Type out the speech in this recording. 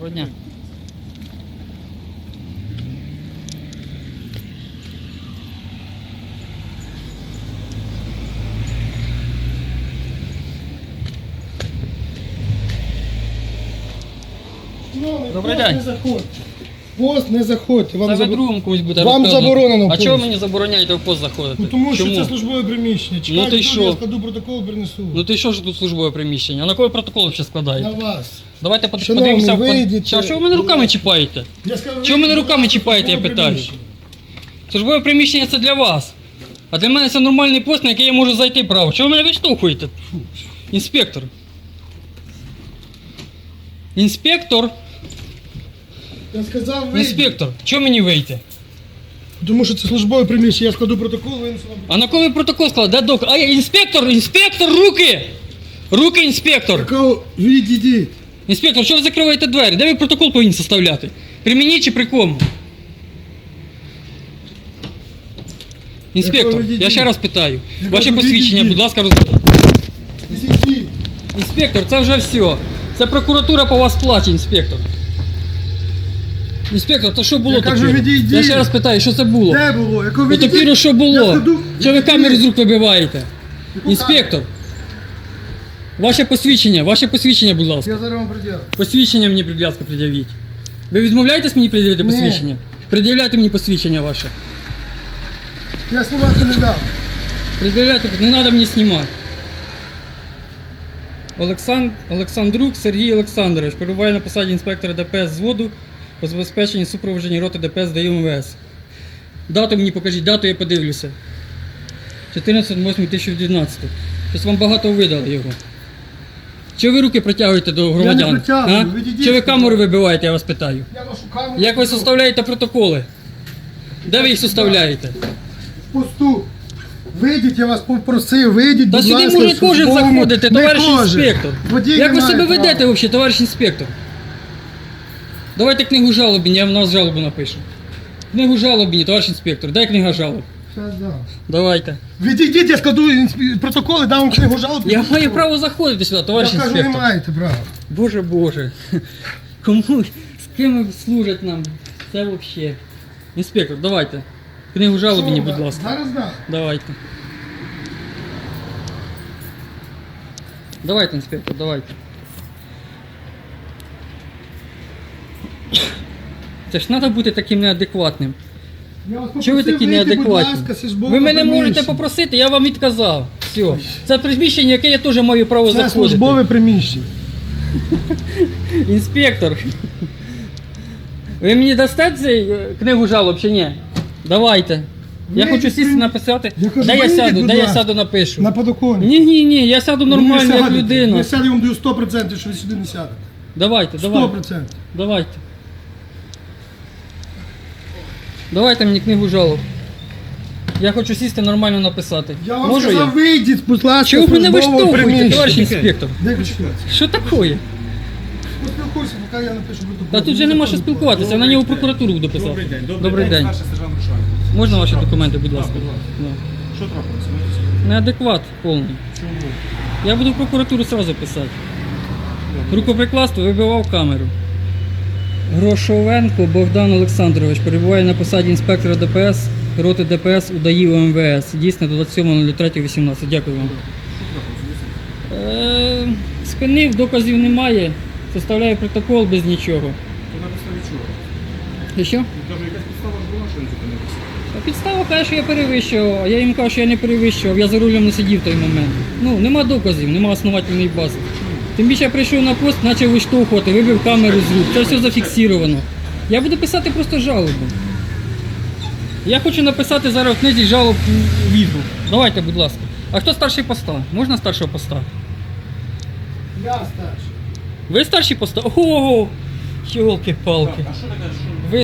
дня. Добрий день. Пост не заходьте. Вам, Це ви забо- другому комусь буде Вам розказувати. заборонено А пост. чого мені забороняєте в пост заходити? Ну, тому що Чому? це службове приміщення. Чекайте, Ну, й тут що? я складу протокол, принесу. Ну ти що ж тут службове приміщення? А на кого протокол ще складаєте? На вас. Давайте под- Шановний, подивимося. в кон- вийдіть. Ча, що ви мене руками чіпаєте? Я сказав, Чого мене руками чіпаєте, я питаю? Службове приміщення це для вас. А для мене це нормальний пост, на який я можу зайти право. Чого ви мене виштовхуєте? Інспектор. Інспектор, Я сказав, вийдіть. інспектор, чого мені вийти? Тому що це службове приміщення. Я складу протокол, вам. А на кого ви протокол склали? Де док? А я інспектор, інспектор, руки! Руки, інспектор! Такого, відійдіть. Інспектор, що ви закриваєте двері? Де ви протокол повинні составляти? При мені чи при кому? Інспектор, я ще раз питаю. Ваше посвідчення, будь ласка, роздайте. Інспектор, це вже все. Це прокуратура по вас плаче, інспектор. Інспектор, то що було Я кажу, таке? відійдіть. Я ще раз питаю, що це було? Де було? Якого От відійдіть? тепер що Я було? складу- Що ви камеру з рук вибиваєте? Інспектор. Ваше посвідчення, ваше посвідчення, будь ласка. Я зараз вам приділю. Посвідчення мені, будь ласка, пред'явіть. Ви відмовляєтесь мені пред'явити Ні. посвідчення? Пред'являйте мені посвідчення ваше. Я знімати не дам. Пред'являйте, не треба мені знімати. Олександр, Олександрук Сергій Олександрович перебуває на посаді інспектора ДПС зводу по забезпеченні супроводження роти ДПС ДАІ МВС. Дату мені покажіть, дату я подивлюся. 14.08.2012. Щось вам багато видали його. Чи ви руки протягуєте до громадян? протягую, А? відійдіть Чи ви камеру вибиваєте, я вас питаю? Я вашу камеру. Як ви составляєте протоколи? Де ви їх составляєте? Посту. Вийдіть, я вас попросив, вийдіть, Та будь сюди ласка, може кожен службовому- заходити, Не товариш кожен. інспектор. Водій Як не ви має себе права. ведете взагалі, товариш інспектор? Давайте книгу жалобінь, я в нас жалобу напишу. Книгу жалобінь, товариш інспектор. Дай книга жалоб. Щас дам. Давайте. Відійдіть, я складу інсп- протоколи, дам вам книгу жалоб. Я маю право заходити сюди, Я товариш кажу, не інспектор. маєте права. Боже Боже. Кому з ким служать нам? Це взагалі. Інспектор, давайте. Книгу жалобінь, Що, будь да- ласка. Зараз дам. Давайте. Давайте, інспектор, давайте. Це ж треба бути таким неадекватним. Чого ви такі неадекватні? Ви мене можете попросити, я вам відказав. Все. Це приміщення, яке я теж маю право Це заходити. службове приміщення. Інспектор. Ви мені дасте цей е, книгу жалоб чи ні? Давайте. Я Вийдіть, хочу сісти написати. Я кажу, де я вийдіть, сяду, будь де я ласка. сяду напишу. На подоконник. Ні, ні, ні, я сяду нормально, як людина. Я сяду, я вам даю 100%, що ви сюди не сядете. Давайте, давайте. 100%. Давайте. Давайте мені книгу жалоб. Я хочу сісти нормально написати. Я вам Можу сказав, я? вийдіть, будь ласка, Чого ви мене службового виштовхуєте, приміщення. товариш інспектор? Де ви чекаєте? Що таке? Поспілкуйся, поки я напишу протокол. Та тут же нема що спілкуватися, я на нього прокуратуру буду писати. Добрий день. Добрий день. Старший сержант. Можна ваші документи, будь ласка? Да. Що трапилося? Ми- Неадекват повний. Чому? Я буду в прокуратуру сразу писати. Рукоприкладство вибивав камеру. Грошовенко Богдан Олександрович перебуває на посаді інспектора ДПС, роти ДПС у ДАІ УМВС. Дійсно до 27.03.18. Дякую вам. Е, спинив, доказів немає. Составляє протокол без нічого. То на підставі чого? І що? Якась підстава ж була, що він зупинився. А Підстава каже, що я перевищував, а я їм кажу, що я не перевищував, я за рулем не сидів в той момент. Ну, нема доказів, нема основательної бази. Тим більше я прийшов на пост, почав виштовхувати, вибив камеру з рук, це все зафіксировано. Я буду писати просто жалобу. Я хочу написати зараз в книзі жалоб у візу. Давайте, будь ласка. А хто старший поста? Можна старшого поста? Я старший. Ви старший поста? Ого! Йолки-палки. А що таке,